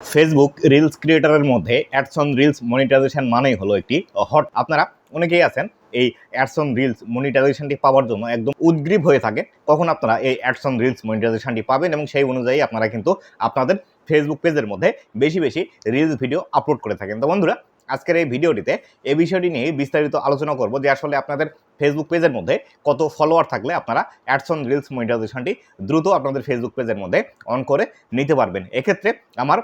Facebook reels ক্রিয়েটারের মধ্যে অ্যাডসন reels monetization মানেই হলো একটি হট আপনারা অনেকেই আছেন, এই অ্যাডসন রিলস মনিটাইজেশনটি পাওয়ার জন্য একদম উদ্গ্রীব হয়ে থাকে কখন আপনারা এই অ্যাডসন রিলস মনিটাইজেশনটি পাবেন এবং সেই অনুযায়ী আপনারা কিন্তু আপনাদের ফেসবুক পেজের মধ্যে বেশি বেশি রিলস ভিডিও আপলোড করে থাকেন। তো বন্ধুরা, আজকের এই ভিডিওটিতে এই বিষয়টি নিয়ে বিস্তারিত আলোচনা করব যে আসলে আপনাদের ফেসবুক পেজের মধ্যে কত ফলোয়ার থাকলে আপনারা অ্যাডসন রিলস মনিটাইজেশনটি দ্রুত আপনাদের ফেসবুক পেজের মধ্যে অন করে নিতে পারবেন। এক্ষেত্রে আমার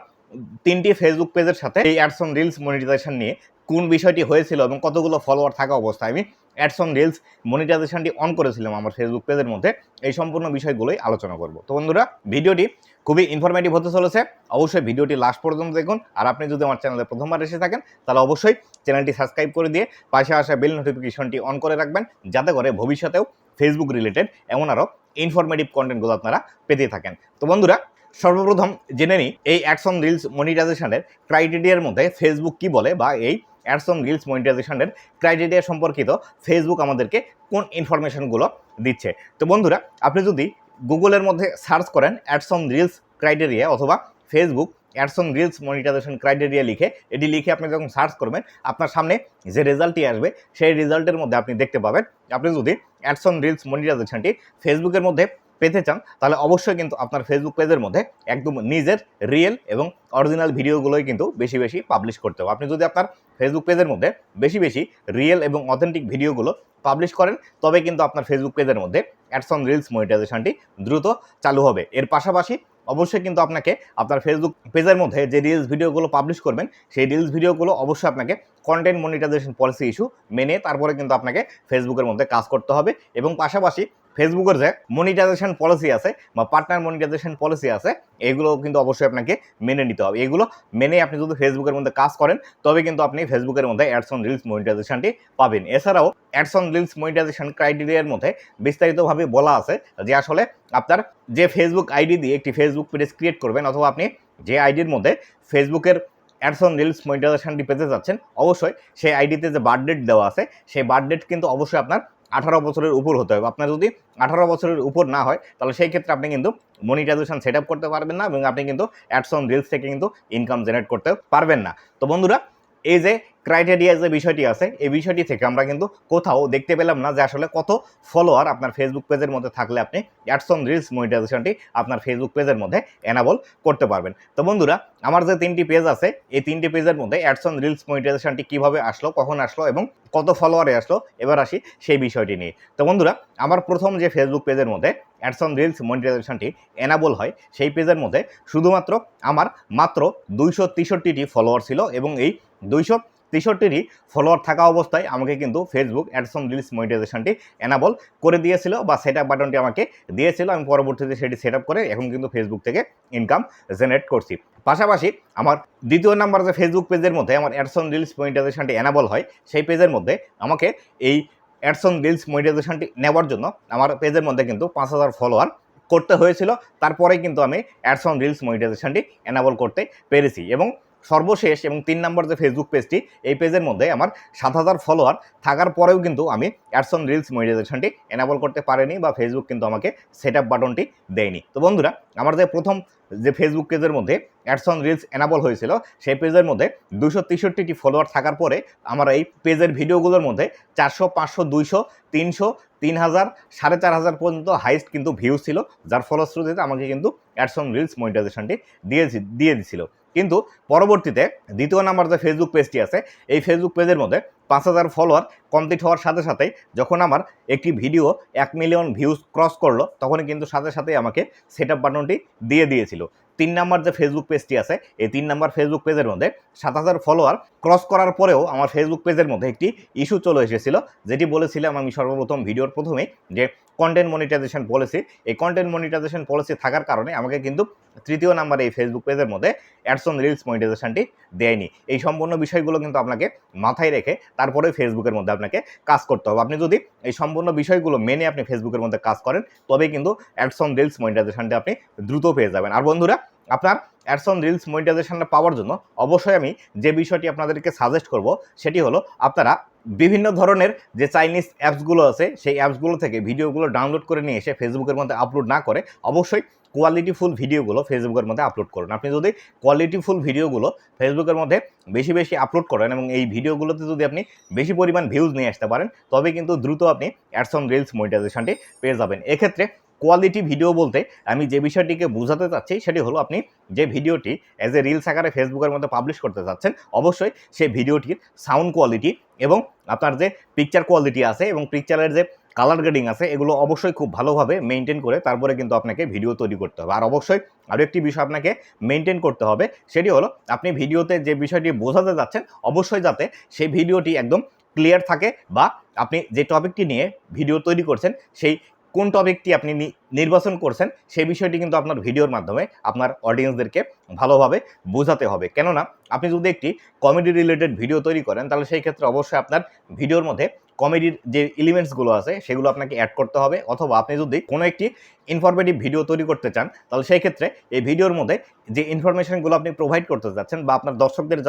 তিনটি ফেসবুক পেজের সাথে এই অ্যাডসন রিলস মনিটাইজেশন নিয়ে কোন বিষয়টি হয়েছিল এবং কতগুলো ফলোয়ার থাকা অবস্থায়। আমি অ্যাডসন রিলস মনিটাইজেশনটি অন করেছিলাম আমার ফেসবুক পেজের মধ্যে। এই সম্পূর্ণ বিষয়গুলোই আলোচনা করব। তো বন্ধুরা, ভিডিওটি খুবই ইনফরমেটিভ হতে চলেছে। অবশ্যই ভিডিওটি লাস্ট পর্যন্ত দেখুন। আর আপনি যদি আমার চ্যানেলে প্রথমবার এসে থাকেন, তাহলে অবশ্যই চ্যানেলটি সাবস্ক্রাইব করে দিয়ে পাশে আসা বেল নোটিফিকেশনটি অন করে রাখবেন। যাতে করে ভবিষ্যতেও ফেসবুক রিলেটেড এমন আরও ইনফরমেটিভ কন্টেন্টগুলো আপনারা পেতে থাকেন। তো বন্ধুরা সর্বপ্রথম জেনে নিই এই অ্যাডসন রিলস মনিটাইজেশনের ক্রাইটেরিয়ার মধ্যে ফেসবুক কি বলে বা এই অ্যাডসন রিলস মনিটাইজেশনের ক্রাইটেরিয়া সম্পর্কিত ফেসবুক আমাদেরকে কোন ইনফরমেশনগুলো দিচ্ছে? তো বন্ধুরা, আপনি যদি গুগলের মধ্যে সার্চ করেন অ্যাডসন রিলস ক্রাইটেরিয়া অথবা Facebook ads on reels monetization criteria লিখে, এটি লিখে আপনি যখন সার্চ করবেন, আপনার সামনে যে রেজাল্টটি আসবে, সেই রেজাল্টের মধ্যে আপনি দেখতে পাবেন। আপনি যদি অ্যাডসন রিলস মনিটাইজেশনটি ফেসবুকের মধ্যে পেতে চান, তাহলে অবশ্যই কিন্তু আপনার ফেসবুক পেজের মধ্যে একদম নিজের রিয়েল এবং অরিজিনাল ভিডিওগুলোই কিন্তু বেশি বেশি পাবলিশ করতে হবে। আপনি যদি আপনার ফেসবুক পেজের মধ্যে বেশি বেশি রিয়েল এবং অথেন্টিক ভিডিওগুলো পাবলিশ করেন, তবে কিন্তু আপনার ফেসবুক পেজের মধ্যে অ্যাডসন রিলস মনিটাইজেশনটি দ্রুত চালু হবে। এর পাশাপাশি অবশ্যই কিন্তু আপনাকে আপনার ফেসবুক পেজের মধ্যে যে রিলস ভিডিওগুলো পাবলিশ করবেন, সেই রিলস ভিডিওগুলো অবশ্যই আপনাকে কন্টেন্ট মনিটাইজেশন পলিসি ইস্যু মেনে তারপরে কিন্তু আপনাকে ফেসবুকের মধ্যে কাজ করতে হবে। এবং পাশাপাশি ফেসবুকের যে মনিটাইজেশন পলিসি আছে বা পার্টনার মনিটাইজেশন পলিসি আছে এগুলো কিন্তু অবশ্যই আপনাকে মেনে নিতে হবে। এগুলো মেনে আপনি যদি ফেসবুকের মধ্যে কাজ করেন তবে কিন্তু আপনি ফেসবুকের মধ্যে অ্যাডসন রিলস মনিটাইজেশনটি পাবেন। এছাড়াও অ্যাডসন রিলস মনিটাইজেশন ক্রাইটেরিয়ার মধ্যে বিস্তারিতভাবে বলা আছে যে আসলে আপনার যে ফেসবুক আইডি দিয়ে একটি ফেসবুক পেজ ক্রিয়েট করবেন অথবা আপনি যে আইডির মধ্যে ফেসবুকের অ্যাডসন রিলস মনিটাইজেশনটি পেতে যাচ্ছেন, অবশ্যই সেই আইডিতে যে বার্থডেট দেওয়া আছে, সেই বার্থডেট কিন্তু অবশ্যই আপনার আঠারো বছরের উপর হতে হবে। আপনার যদি আঠারো বছরের উপর না হয়, তাহলে সেই ক্ষেত্রে আপনি কিন্তু মনিটাইজেশন সেট আপ করতে পারবেন না এবং আপনি কিন্তু অ্যাডসন রিলস থেকে কিন্তু ইনকাম জেনারেট করতে পারবেন না। তো বন্ধুরা এই যে ক্রাইটেরিয়া যে বিষয়টি আছে, এই বিষয়টি থেকে আমরা কিন্তু কোথাও দেখতে পেলাম না যে আসলে কত ফলোয়ার আপনার ফেসবুক পেজের মধ্যে থাকলে আপনি অ্যাডসন রিলস মনিটাইজেশনটি আপনার ফেসবুক পেজের মধ্যে এনাবল করতে পারবেন। তো বন্ধুরা, আমার যে তিনটি পেজ আছে, এই তিনটি পেজের মধ্যে অ্যাডসন রিলস মনিটাইজেশনটি কীভাবে আসলো, কখন আসলো এবং কত ফলোয়ারে আসলো, এবার আসি সেই বিষয়টি নিয়ে। তো বন্ধুরা, আমার প্রথম যে ফেসবুক পেজের মধ্যে অ্যাডসন রিলস মনিটাইজেশনটি এনাবল হয়, সেই পেজের মধ্যে শুধুমাত্র আমার মাত্র দুইশো তেষট্টিটি ফলোয়ার ছিল এবং এই দুইশো তেষট্টিরই ফলোয়ার থাকা অবস্থায় আমাকে কিন্তু ফেসবুক অ্যাডসন রিলস মনিটাইজেশনটি এনাবল করে দিয়েছিল বা সেট আপ বাটনটি আমাকে দিয়েছিল। আমি পরবর্তীতে সেটি সেট আপ করে এখন কিন্তু ফেসবুক থেকে ইনকাম জেনারেট করছি। পাশাপাশি আমার দ্বিতীয় নাম্বার যে ফেসবুক পেজের মধ্যে আমার অ্যাডসন রিলস মনিটাইজেশনটি এনাবল হয়, সেই পেজের মধ্যে আমাকে এই অ্যাডসন রিলস মনিটাইজেশনটি নেওয়ার জন্য আমার পেজের মধ্যে কিন্তু পাঁচ হাজার ফলোয়ার করতে হয়েছিল। তারপরে কিন্তু আমি অ্যাডসন রিলস মনিটাইজেশনটি এনাবল করতে পেরেছি এবং সর্বশেষ এবং তিন নম্বর যে ফেসবুক পেজটি এই পেজের মধ্যে আমার সাত হাজার ফলোয়ার থাকার পরেও কিন্তু আমি অ্যাডসন রিলস মনিটাইজেশনটি এনাবল করতে পারিনি বা ফেসবুক কিন্তু আমাকে সেট আপ বাটনটি দেয়নি। তো বন্ধুরা, আমার যে প্রথম যে ফেসবুক পেজের মধ্যে অ্যাডসন রিলস এনাবল হয়েছিল, সেই পেজের মধ্যে দুশো তেষট্টিটি ফলোয়ার থাকার পরে আমার এই পেজের ভিডিওগুলোর মধ্যে চারশো, পাঁচশো, দুইশো, তিনশো, তিন হাজার, সাড়ে চার হাজার পর্যন্ত হাইস্ট কিন্তু ভিউজ ছিল, যার ফলশ্রুতিতে আমাকে কিন্তু অ্যাডসন রিলস মনিটাইজেশনটি দিয়ে দিয়ে দিছিল। কিন্তু পরবর্তীতে দ্বিতীয় নাম্বার যে ফেসবুক পেজটি আছে, এই ফেসবুক পেজের মধ্যে পাঁচ হাজার ফলোয়ার কমপ্লিট হওয়ার সাথে সাথেই যখন আমার একটি ভিডিও এক মিলিয়ন ভিউজ ক্রস করল, তখনই কিন্তু সাথে সাথেই আমাকে সেট আপ বাটনটি দিয়ে দিয়েছিল। তিন নাম্বার যে ফেসবুক পেজটি আছে, এই তিন নাম্বার ফেসবুক পেজের মধ্যে সাত হাজার ফলোয়ার ক্রস করার পরেও আমার ফেসবুক পেজের মধ্যে একটি ইস্যু চলে এসেছিল। যেটি বলেছিলাম আমি সর্বপ্রথম ভিডিওর প্রথমেই যে কন্টেন্ট মনিটাইজেশন পলিসি এই কন্টেন্ট মনিটাইজেশন পলিসি থাকার কারণে আমাকে কিন্তু তৃতীয় নাম্বারে এই ফেসবুক পেজের মধ্যে অ্যাডসন রিলস মনিটাইজেশনটি দেয়নি। এই সম্পূর্ণ বিষয়গুলো কিন্তু আপনাকে মাথায় রেখে তারপরে ফেসবুকের মধ্যে আপনাকে কাজ করতে হবে। আপনি যদি এই সম্পূর্ণ বিষয়গুলো মেনে আপনি ফেসবুকের মধ্যে কাজ করেন তবে কিন্তু অ্যাডসন রিলস মনিটাইজেশনটি আপনি দ্রুত পেয়ে যাবেন। আর বন্ধুরা আপনার অ্যাডসন রিলস মনিটাইজেশনটা পাওয়ার জন্য অবশ্যই আমি যে বিষয়টি আপনাদেরকে সাজেস্ট করব, সেটি হলো আপনারা বিভিন্ন ধরনের যে চাইনিজ অ্যাপসগুলো আছে, সেই অ্যাপসগুলো থেকে ভিডিওগুলো ডাউনলোড করে নিয়ে এসে ফেসবুকের মধ্যে আপলোড না করে, অবশ্যই কোয়ালিটিফুল ভিডিওগুলো ফেসবুকের মধ্যে আপলোড করুন। আপনি যদি কোয়ালিটিফুল ভিডিওগুলো ফেসবুকের মধ্যে বেশি বেশি আপলোড করেন এবং এই ভিডিওগুলোতে যদি আপনি বেশি পরিমাণ ভিউজ নিয়ে আসতে পারেন তবে কিন্তু দ্রুত আপনি অ্যাডস অন রিলস মনিটাইজেশনটি পেয়ে যাবেন। এক্ষেত্রে কোয়ালিটি ভিডিও বলতে আমি যে বিষয়টিকে বোঝাতে চাচ্ছি সেটি হলো আপনি যে ভিডিওটি অ্যাজ এ রিলস আকারে ফেসবুকের মধ্যে পাবলিশ করতে চাচ্ছেন, অবশ্যই সেই ভিডিওটির সাউন্ড কোয়ালিটি এবং আপনার যে পিকচার কোয়ালিটি আছে এবং পিকচারের যে কালার গ্রেডিং আছে, এগুলো অবশ্যই খুব ভালোভাবে মেনটেন করে তারপরে কিন্তু আপনাকে ভিডিও তৈরি করতে হবে। আর অবশ্যই আরও একটি বিষয় আপনাকে মেনটেন করতে হবে, সেটি হলো আপনি ভিডিওতে যে বিষয়টি বোঝাতে যাচ্ছেন অবশ্যই যাতে সেই ভিডিওটি একদম ক্লিয়ার থাকে বা আপনি যে টপিকটি নিয়ে ভিডিও তৈরি করছেন, সেই কোন টপিকটি আপনি নির্বাচন করছেন সেই বিষয়টি কিন্তু আপনার ভিডিওর মাধ্যমে আপনার অডিয়েন্সদেরকে ভালোভাবে বোঝাতে হবে। কেননা, আপনি যদি একটি কমেডি রিলেটেড ভিডিও তৈরি করেন, তাহলে সেই ক্ষেত্রে অবশ্যই আপনার ভিডিওর মধ্যে কমেডির যে এলিমেন্টসগুলো আছে, সেগুলো আপনাকে অ্যাড করতে হবে। অথবা আপনি যদি কোনো একটি ইনফরমেটিভ ভিডিও তৈরি করতে চান, তাহলে সেই ক্ষেত্রে এই ভিডিওর মধ্যে যে ইনফরমেশনগুলো আপনি প্রোভাইড করতে যাচ্ছেন বা আপনার দর্শকদের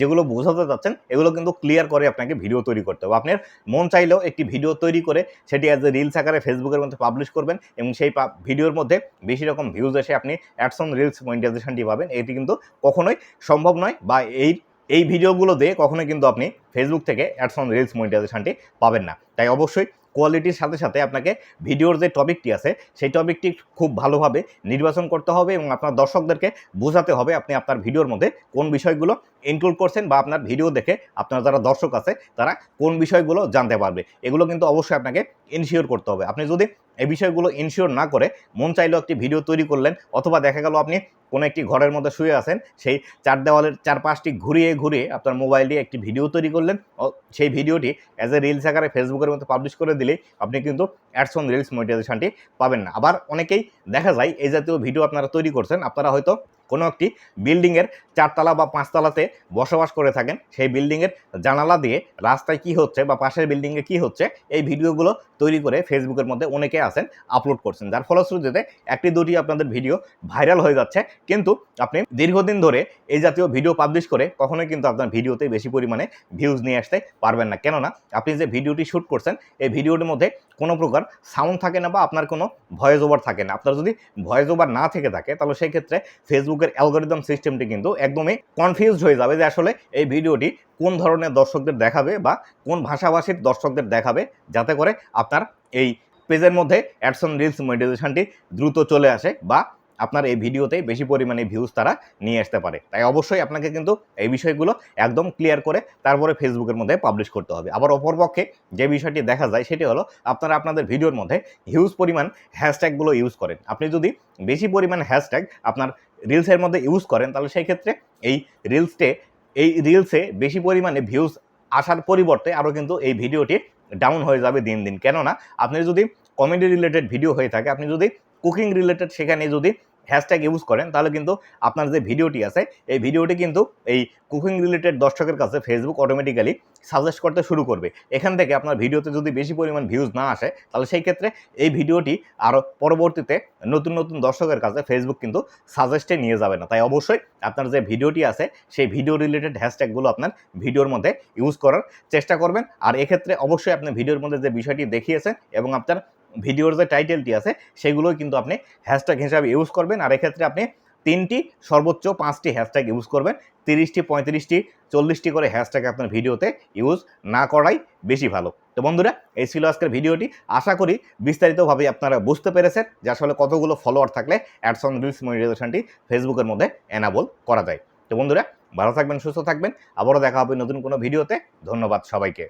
যেগুলো বোঝাতে যাচ্ছেন, এগুলো কিন্তু ক্লিয়ার করে আপনাকে ভিডিও তৈরি করতে হবে। আপনার মন চাইলেও একটি ভিডিও তৈরি করে সেটি অ্যাজ এ রিলস আকারে ফেসবুকের মধ্যে পাবলিশ করবেন এবং সেই ভিডিওর মধ্যে বেশি রকম ভিউজ এসে আপনি অ্যাডসন রিলস মনিটাইজেশনটি পাবেন। এটি কিন্তু কখনোই সম্ভব নয় বা এই এই ভিডিওগুলো দিয়ে কখনোই কিন্তু আপনি ফেসবুক থেকে অ্যাডসন রিলস মনিটাইজেশনটি পাবেন না। তাই অবশ্যই কোয়ালিটির সাথে সাথে আপনাকে ভিডিওর যে টপিকটি আছে, সেই টপিকটি খুব ভালোভাবে নির্বাচন করতে হবে এবং আপনার দর্শকদেরকে বোঝাতে হবে আপনি আপনার ভিডিওর মধ্যে কোন বিষয়গুলো ইনক্লুড করছেন বা আপনার ভিডিও দেখে আপনার যারা দর্শক আছে, তারা কোন বিষয়গুলো জানতে পারবে। এগুলো কিন্তু অবশ্যই আপনাকে ইনশিওর করতে হবে। আপনি যদি এই বিষয়গুলো ইনশিওর না করে মন চাইলেও একটি ভিডিও তৈরি করলেন অথবা দেখা গেল আপনি কোনো একটি ঘরের মধ্যে শুয়ে আছেন, সেই চার দেওয়ালের চারপাশটি ঘুরিয়ে ঘুরিয়ে আপনার মোবাইল দিয়ে একটি ভিডিও তৈরি করলেন। সেই ভিডিওটি অ্যাজ এ রিলস আকারে ফেসবুকের মধ্যে পাবলিশ করে দিলে আপনি কিন্তু অ্যাডস অন রিলস মনিটাইজেশনটি পাবেন না। আবার অনেকেই দেখা যায় এই জাতীয় ভিডিও আপনারা তৈরি করছেন, আপনারা হয়তো কোনো একটি বিল্ডিংয়ের চারতলা বা পাঁচতলাতে বসবাস করে থাকেন, সেই বিল্ডিংয়ের জানালা দিয়ে রাস্তায় কি হচ্ছে বা পাশের বিল্ডিংয়ে কি হচ্ছে, এই ভিডিওগুলো তৈরি করে ফেসবুকের মধ্যে অনেকে আছেন, আপলোড করছেন। যার ফলশ্রুতিতে একটি দুটি আপনাদের ভিডিও ভাইরাল হয়ে যাচ্ছে। কিন্তু আপনি দীর্ঘদিন ধরে এই জাতীয় ভিডিও পাবলিশ করে কখনোই কিন্তু আপনার ভিডিওতে বেশি পরিমাণে ভিউজ নিয়ে আসতে পারবেন না। কেননা, আপনি যে ভিডিওটি শ্যুট করছেন, এই ভিডিওটির মধ্যে কোনো প্রকার সাউন্ড থাকে না বা আপনার কোনো ভয়েস ওভার থাকে না। আপনার যদি ভয়েস ওভার না থেকে থাকে, তাহলে সেই ক্ষেত্রে ফেসবুকের অ্যালগোরিদম সিস্টেমটি কিন্তু একদমই কনফিউজড হয়ে যাবে যে আসলে এই ভিডিওটি কোন ধরনের দর্শকদের দেখাবে বা কোন ভাষাভাষীর দর্শকদের দেখাবে যাতে করে আপনার এই পেজের মধ্যে অ্যাডসন রিলস মনিটাইজেশনটি দ্রুত চলে আসে বা আপনার এই ভিডিওতে বেশি পরিমাণে ভিউজ তারা নিয়ে আসতে পারে। তাই অবশ্যই আপনাকে কিন্তু এই বিষয়গুলো একদম ক্লিয়ার করে তারপরে ফেসবুকের মধ্যে পাবলিশ করতে হবে। আবার অপরপক্ষে যে বিষয়টি দেখা যায় সেটি হলো আপনারা আপনাদের ভিডিওর মধ্যে হিউজ পরিমাণ হ্যাশট্যাগুলো ইউজ করেন। আপনি যদি বেশি পরিমাণ হ্যাশট্যাগ আপনার রিলসের মধ্যে ইউজ করেন, তাহলে সেই ক্ষেত্রে এই রিলসটে এই রিলসে বেশি পরিমাণে ভিউজ আসার পরিবর্তে আরও কিন্তু এই ভিডিওটি ডাউন হয়ে যাবে দিন দিন। কেননা, আপনি যদি কমেডি রিলেটেড ভিডিও হয়ে থাকে, আপনি যদি কুকিং রিলেটেড সেখানে যদি হ্যাশট্যাগ ইউজ করেন, তাহলে কিন্তু আপনার যে ভিডিওটি আছে, এই ভিডিওটি কিন্তু এই কুকিং রিলেটেড দর্শকের কাছে ফেসবুক অটোমেটিক্যালি সাজেস্ট করতে শুরু করবে। এখান থেকে আপনার ভিডিওতে যদি বেশি পরিমাণ ভিউজ না আসে, তাহলে সেই ক্ষেত্রে এই ভিডিওটি আরও পরবর্তীতে নতুন নতুন দর্শকের কাছে ফেসবুক কিন্তু সাজেস্টে নিয়ে যাবে না। তাই অবশ্যই আপনার যে ভিডিওটি আছে, সেই ভিডিও রিলেটেড হ্যাশট্যাগুলো আপনার ভিডিওর মধ্যে ইউজ করার চেষ্টা করবেন। আর এক্ষেত্রে অবশ্যই আপনি ভিডিওর মধ্যে যে বিষয়টি দেখিয়েছেন এবং আপনার ভিডিওর যে টাইটেলটি আছে, সেগুলোই কিন্তু আপনি হ্যাশট্যাগ হিসাবে ইউজ করবেন। আর এক্ষেত্রে আপনি তিনটি, সর্বোচ্চ পাঁচটি হ্যাশট্যাগ ইউজ করবেন। তিরিশটি, পঁয়ত্রিশটি, চল্লিশটি করে হ্যাশট্যাগ আপনার ভিডিওতে ইউজ না করাই বেশি ভালো। তো বন্ধুরা, এই ছিল আজকের ভিডিওটি। আশা করি বিস্তারিতভাবে আপনারা বুঝতে পেরেছেন যে আসলে কতগুলো ফলোয়ার থাকলে অ্যাডস অন রিলস মনিটাইজেশনটি ফেসবুকের মধ্যে এনাবল করা যায়। তো বন্ধুরা, ভালো থাকবেন, সুস্থ থাকবেন। আবারও দেখা হবে নতুন কোনো ভিডিওতে। ধন্যবাদ সবাইকে।